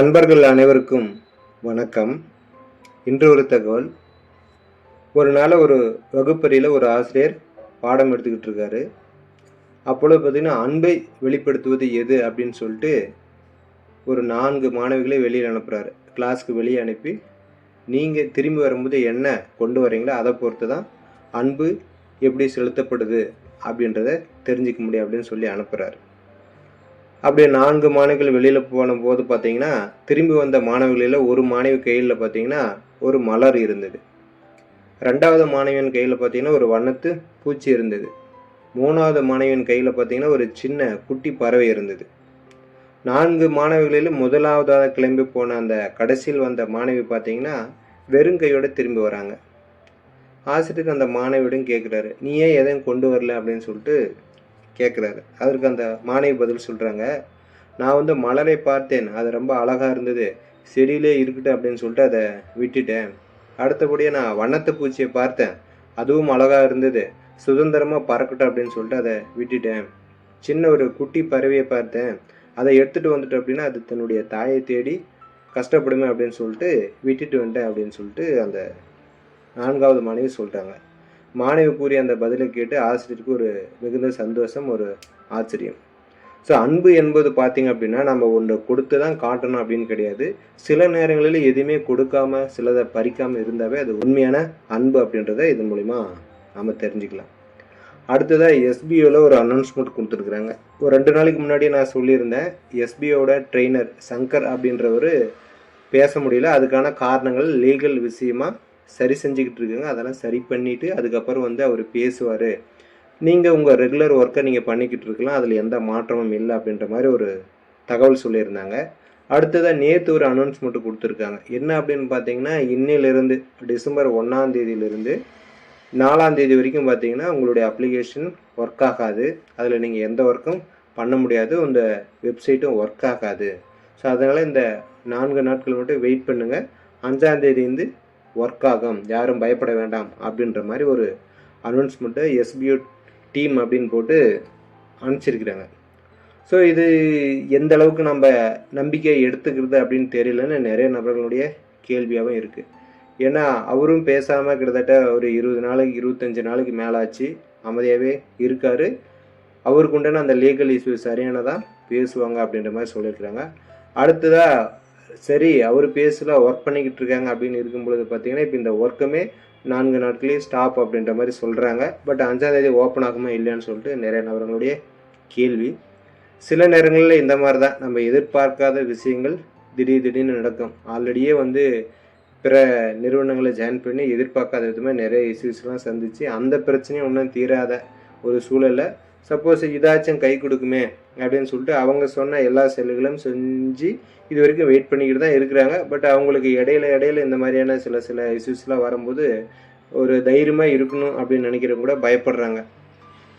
நண்பர்கள் அனைவருக்கும் வணக்கம். இன்று ஒரு தகவல். ஒரு நாள் ஒரு வகுப்பறையில் ஒரு ஆசிரியர் பாடம் எடுத்துக்கிட்டு இருக்காரு. அப்பொழுது பார்த்தீங்கன்னா அன்பை வெளிப்படுத்துவது எது அப்படின்னு சொல்லிட்டு ஒரு நான்கு மாணவிகளை வெளியில் அனுப்புகிறாரு கிளாஸ்க்கு வெளியே அனுப்பி நீங்கள் திரும்பி வரும்போது என்ன கொண்டு வரீங்களோ அதை பொறுத்து தான் அன்பு எப்படி செலுத்தப்படுது? அப்படின்றத தெரிஞ்சுக்க முடியும் அப்படின்னு சொல்லி அனுப்புகிறாரு அப்படியே நான்கு மாணவிகள் வெளியில் போன போது பார்த்தீங்கன்னா திரும்பி வந்த மாணவிகளில் ஒரு மாணவி கையில் பார்த்தீங்கன்னா ஒரு மலர் இருந்தது. ரெண்டாவது மாணவியின் கையில் பார்த்தீங்கன்னா ஒரு வண்ணத்து பூச்சி இருந்தது. மூணாவது மாணவியின் கையில் பார்த்தீங்கன்னா ஒரு சின்ன குட்டி பறவை இருந்தது. நான்கு மாணவிகளில் முதலாவதாக கிளம்பி போன அந்த கடைசியில் வந்த மாணவி பார்த்தீங்கன்னா வெறும் கையோடு திரும்பி வராங்க. ஆசிரியர் அந்த மாணவியிடம் கேட்குறாரு நீ ஏன் எதையும் கொண்டு வரல? அப்படின்னு சொல்லிட்டு கேட்குறாரு அதற்கு அந்த மாணவி பதில் சொல்கிறாங்க நான் வந்து மலரை பார்த்தேன். அது ரொம்ப அழகாக இருந்தது. செடியிலே இருக்கட்டும் அப்படின்னு சொல்லிட்டு அதை விட்டுட்டேன். அடுத்தபடியாக நான் வண்ணத்து பூச்சியை பார்த்தேன். அதுவும் அழகாக இருந்தது. சுதந்திரமாக பறக்கட்டும் அப்படின்னு சொல்லிட்டு அதை விட்டுட்டேன். சின்ன ஒரு குட்டி பறவையை பார்த்தேன். அதை எடுத்துகிட்டு வந்துட்டு அப்படின்னா அது தன்னுடைய தாயை தேடி கஷ்டப்படுமே அப்படின்னு சொல்லிட்டு விட்டுட்டு வந்துட்டேன் அப்படின்னு சொல்லிட்டு அந்த நான்காவது மாணவி சொல்லிட்டாங்க மாணவி கூறிய அந்த பதிலை கேட்டு ஆசிரியருக்கு ஒரு மிகுந்த சந்தோஷம் ஒரு ஆச்சரியம். ஸோ அன்பு என்பது பார்த்தீங்க அப்படின்னா நம்ம ஒன்று கொடுத்து தான் காட்டணும் அப்படின்னு கிடையாது. சில நேரங்களில் எதுவுமே கொடுக்காம சிலதை பறிக்காமல் இருந்தாவே அது உண்மையான அன்பு அப்படின்றத இது மூலிமா நம்ம தெரிஞ்சுக்கலாம். அடுத்ததாக எஸ்பிஓவில் ஒரு அனௌன்ஸ்மெண்ட் கொடுத்துருக்குறாங்க. ஒரு ரெண்டு நாளைக்கு முன்னாடி நான் சொல்லியிருந்தேன் எஸ்பிஓட ட்ரெயினர் சங்கர் அப்படின்றவர் பேச முடியல. அதுக்கான காரணங்கள் லீகல் விஷயமாக சரி செஞ்சுக்கிட்டு இருக்காங்க அதெல்லாம் சரி பண்ணிவிட்டு அதுக்கப்புறம் வந்து அவர் பேசுவார். நீங்கள் உங்கள் ரெகுலர் ஒர்க்கை நீங்கள் பண்ணிக்கிட்டு இருக்கலாம் அதில் எந்த மாற்றமும் இல்லை அப்படின்ற மாதிரி ஒரு தகவல் சொல்லியிருந்தாங்க. அடுத்ததாக நேற்று ஒரு அனௌன்ஸ்மெண்ட் கொடுத்துருக்காங்க. என்ன அப்படின்னு பார்த்தீங்கன்னா இன்னிலிருந்து டிசம்பர் ஒன்றாம் தேதியிலிருந்து நாலாம் தேதி வரைக்கும் பார்த்தீங்கன்னா உங்களுடைய அப்ளிகேஷன் ஒர்க் ஆகாது. அதில் நீங்கள் எந்த ஒர்க்கும் பண்ண முடியாது. இந்த வெப்சைட்டும் ஒர்க் ஆகாது. ஸோ அதனால் இந்த நான்கு நாட்கள் மட்டும் வெயிட் பண்ணுங்கள் அஞ்சாந்தேதியிருந்து ஒர்க் ஆகும். யாரும் பயப்பட வேண்டாம் அப்படின்ற மாதிரி ஒரு அனௌன்ஸ்மெண்ட்டை எஸ்பியூ டீம் அப்படின்னு போட்டு அனுப்பிச்சிருக்கிறாங்க. ஸோ இது எந்த அளவுக்கு நம்ம நம்பிக்கையை எடுத்துக்கிறது அப்படின்னு தெரியலன்னு நிறைய நபர்களுடைய கேள்வியாகவும் இருக்குது ஏன்னா அவரும் பேசாமல் கிட்டத்தட்ட ஒரு இருபது நாளைக்கு இருபத்தஞ்சி நாளைக்கு மேலாச்சு. அமைதியாகவே இருக்கார். அவருக்கு உண்டான அந்த லீகல் இஷ்யூ சரியானதான் பேசுவாங்க அப்படின்ற மாதிரி சொல்லியிருக்கிறாங்க. அடுத்ததாக சரி அவர் பேஸில் ஒர்க் பண்ணிக்கிட்டு இருக்காங்க அப்படின்னு இருக்கும் பொழுது பார்த்தீங்கன்னா இப்போ இந்த ஒர்க்குமே நான்கு நாட்களே ஸ்டாப் அப்படின்ற மாதிரி சொல்கிறாங்க பட் அஞ்சாம் தேதி ஓப்பன் ஆகுமா இல்லையான்னு சொல்லிட்டு நிறைய நபர்களுடைய கேள்வி. சில நேரங்களில் இந்த மாதிரி தான் நம்ம எதிர்பார்க்காத விஷயங்கள் திடீர் திடீர்னு நடக்கும். ஆல்ரெடியே வந்து பிற நிறுவனங்களை ஜாயின் பண்ணி எதிர்பார்க்காத விதமாக நிறைய இஷ்யூஸ்லாம் சந்தித்து அந்த பிரச்சனையும் இன்னும் தீராத ஒரு சூழலை சப்போஸ் இதாச்சும் கை கொடுக்குமே அப்படின்னு சொல்லிட்டு அவங்க சொன்ன எல்லா செல்லுகளும் செஞ்சு இது வரைக்கும் வெயிட் பண்ணிக்கிட்டு தான் இருக்கிறாங்க. பட் அவங்களுக்கு இடையில இடையில இந்த மாதிரியான சில சில இஷ்யூஸ்லாம் வரும்போது ஒரு தைரியமாக இருக்கணும் அப்படின்னு நினைக்கிறவங்க கூட பயப்படுறாங்க.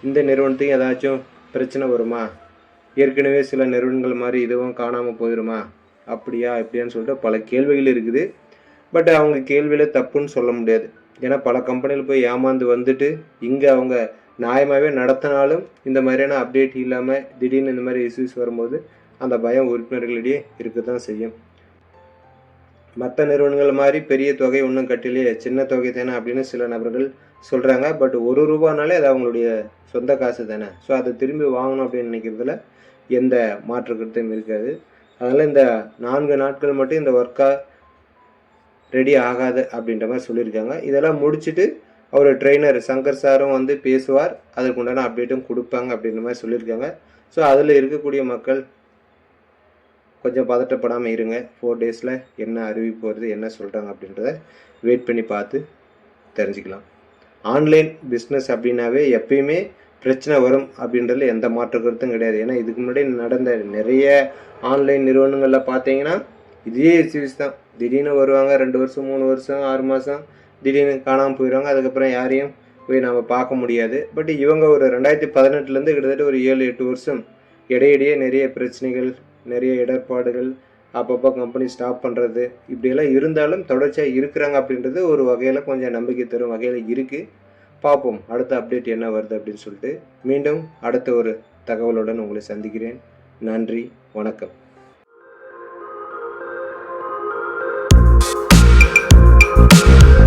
இந்த நிறுவனத்துக்கு ஏதாச்சும் பிரச்சனை வருமா? ஏற்கனவே சில நிறுவனங்கள் மாதிரி இதுவும் காணாமல் போயிடுமா அப்படியா இப்படியான்னு சொல்லிட்டு பல கேள்விகள் இருக்குது. பட் அவங்க கேள்வியில் தப்புன்னு சொல்ல முடியாது. ஏன்னா பல கம்பெனியில் போய் ஏமாந்து வந்துட்டு இங்கே அவங்க நியாயமாகவே நடத்தினாலும் இந்த மாதிரியான அப்டேட் இல்லாமல் திடீர்னு இந்த மாதிரி இஷ்யூஸ் வரும்போது அந்த பயம் உறுப்பினர்களிடையே இருக்க தான் செய்யும். மற்ற நிறுவனங்கள் மாதிரி பெரிய தொகை ஒன்றும் கட்டலையே சின்ன தொகை தானே அப்படின்னு சில நபர்கள் சொல்கிறாங்க பட் ஒரு ரூபானாலே அது அவங்களுடைய சொந்த காசு தானே. ஸோ அதை திரும்பி வாங்கணும் அப்படின்னு நினைக்கிறதுல எந்த மாற்று கருத்தும் இருக்காது. அதனால் இந்த நான்கு நாட்கள் மட்டும் இந்த ஒர்க்காக ரெடி ஆகாது அப்படின்ற மாதிரி சொல்லியிருக்காங்க. இதெல்லாம் முடிச்சுட்டு அவர் ட்ரெயினர் சங்கர் சாரும் வந்து பேசுவார். அதற்குண்டான அப்டேட்டும் கொடுப்பாங்க அப்படின்ற மாதிரி சொல்லியிருக்காங்க. ஸோ அதில் இருக்கக்கூடிய மக்கள் கொஞ்சம் பதட்டப்படாமல் இருங்க. ஃபோர் டேஸில் என்ன அறிவிப்பு வருது என்ன சொல்கிறாங்க அப்படின்றத வெயிட் பண்ணி பார்த்து தெரிஞ்சுக்கலாம். ஆன்லைன் பிஸ்னஸ் அப்படின்னாவே எப்பயுமே பிரச்சனை வரும் அப்படின்றதுல எந்த மாற்று கருத்தும் கிடையாது. ஏன்னா இதுக்கு முன்னாடி நடந்த நிறைய ஆன்லைன் நிறுவனங்களில் பார்த்தீங்கன்னா இதே இஷ்யூஸ் தான். திடீர்னு வருவாங்க ரெண்டு வருஷம் மூணு வருஷம் ஆறு மாதம் திடீர்னு காணாமல் போயிடுவாங்க அதுக்கப்புறம் யாரையும் போய் நம்ம பார்க்க முடியாது. பட் இவங்க ஒரு ரெண்டாயிரத்தி பதினெட்டுலேருந்து கிட்டத்தட்ட ஒரு ஏழு எட்டு வருஷம் இடையிடையே நிறைய பிரச்சனைகள் நிறைய இடர்பாடுகள் அப்பப்போ கம்பெனி ஸ்டாப் பண்ணுறது இப்படியெல்லாம் இருந்தாலும் தொடர்ச்சியாக இருக்கிறாங்க அப்படின்றது ஒரு வகையில் கொஞ்சம் நம்பிக்கை தரும் வகையில் இருக்குது பார்ப்போம். அடுத்த அப்டேட் என்ன வருது அப்படின்னு சொல்லிட்டு மீண்டும் அடுத்த ஒரு தகவலுடன் உங்களை சந்திக்கிறேன். நன்றி. வணக்கம். Thank